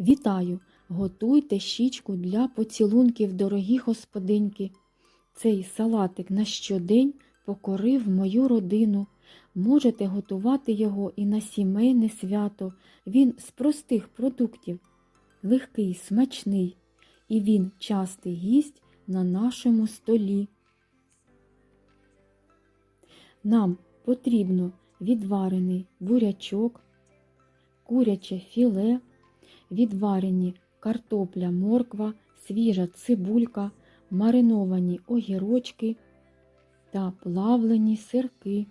Вітаю! Готуйте щічку для поцілунків, дорогі господинки. Цей салатик на щодень покорив мою родину. Можете готувати його і на сімейне свято. Він з простих продуктів, легкий, смачний, і він частий гість на нашому столі. Нам потрібно відварений бурячок, куряче філе, відварені картопля, морква, свіжа цибулька, мариновані огірочки та плавлені сирки.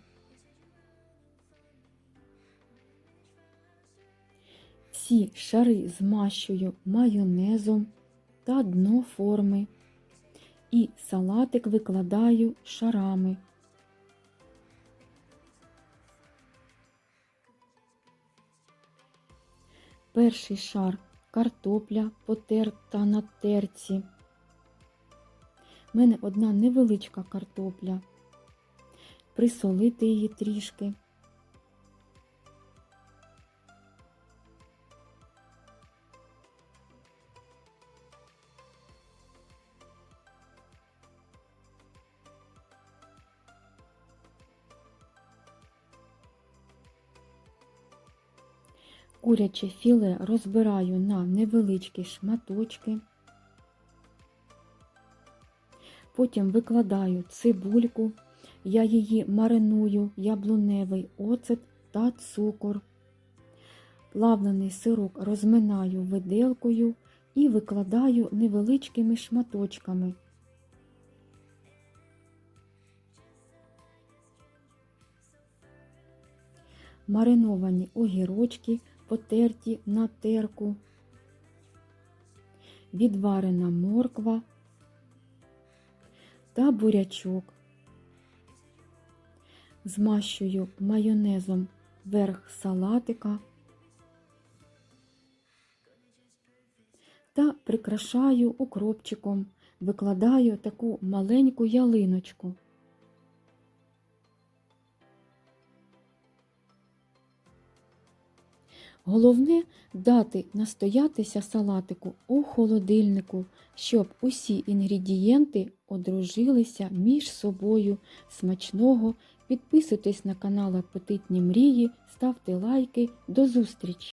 Всі шари змащую майонезом та дно форми і салатик викладаю шарами. Перший шар картопля потерта на терці. У мене одна невеличка картопля. Присолити її трішки. Куряче філе розбираю на невеличкі шматочки. Потім викладаю цибульку, я її мариную, яблуневий оцет та цукор. Плавлений сирок розминаю виделкою і викладаю невеличкими шматочками. Мариновані огірочки потерті на терку, відварена морква та бурячок. Змащую майонезом верх салатика та прикрашаю укропчиком, викладаю таку маленьку ялиночку. Головне дати настоятися салатику у холодильнику, щоб усі інгредієнти одружилися між собою смачного. Підписуйтесь на канал Апетитні Мрії, ставте лайки. До зустрічі!